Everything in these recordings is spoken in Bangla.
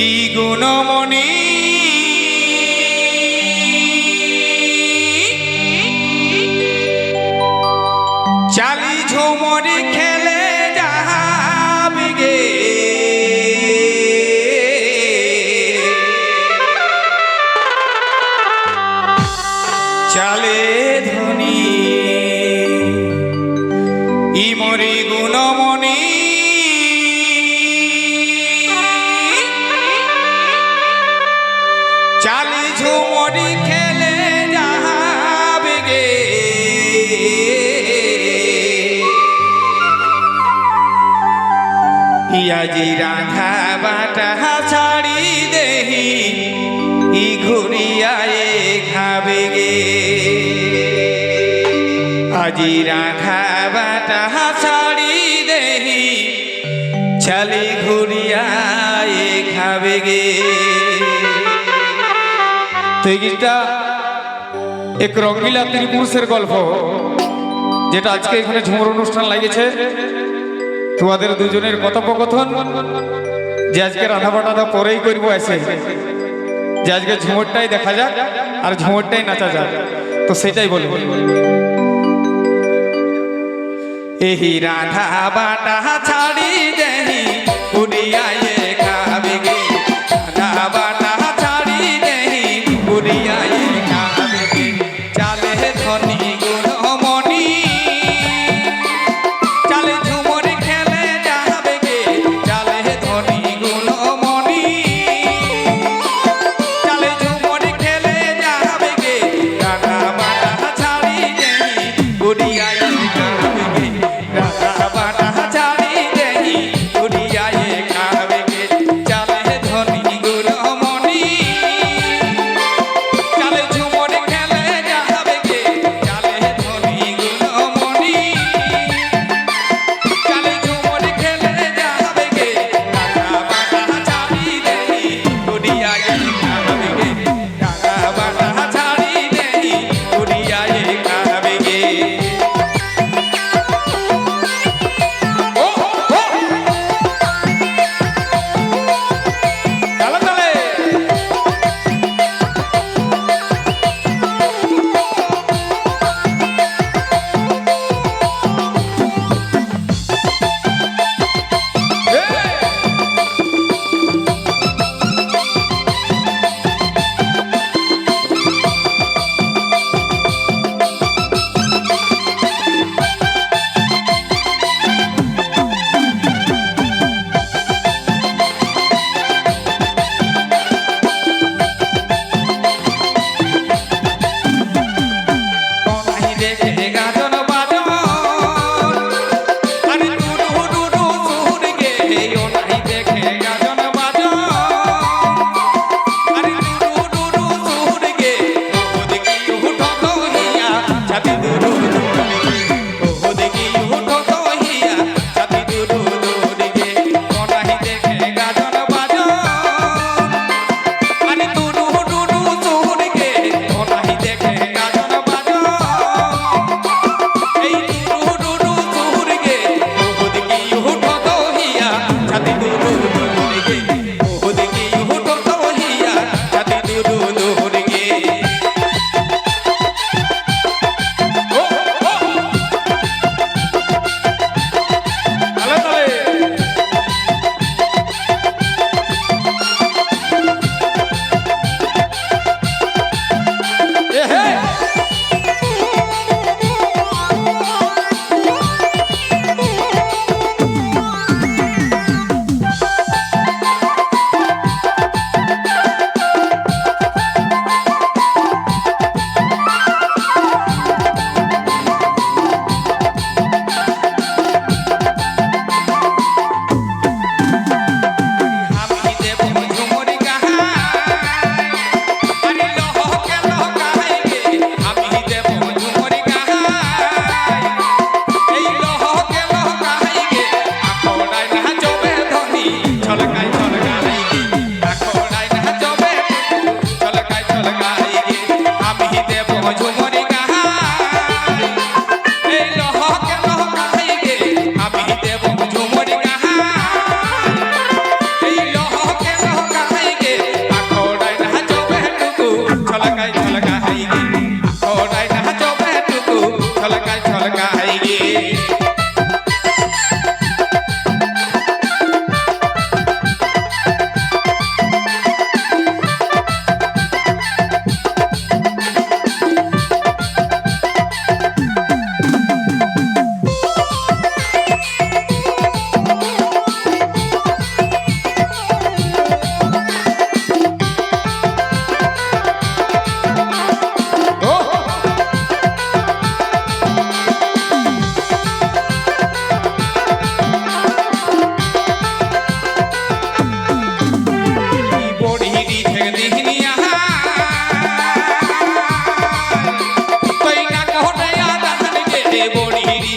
ই গুণমণি ইয়াজি রাধা বাটা ছাড়ি দেহি, ই ঘুরিয়ায়ে খাবে গে। আজি রাধা বাটা ছাড়ি দেহি, ছালি ঘুরিয়ায়ে খাবে গে। তো গীতটা এক রঙ্গিলা ত্রিপুরুষের গল্প, যেটা আজকে এখানে ঝুমুর অনুষ্ঠান লাগিয়েছে। তোমাদের দুজনের কথোপকথন যে আজকে রাধা বাটাটা পরেই করব এসে। যে আজকে ঝুমরটাই দেখা যাক, আর ঝুমরটাই নাচা যাক। তো সেটাই বলি। এই রাধা বাটা ছাড়ি দেহি, উড়িয়ায়ে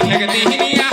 দিহিনিয়া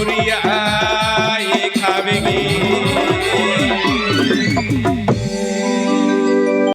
খাবে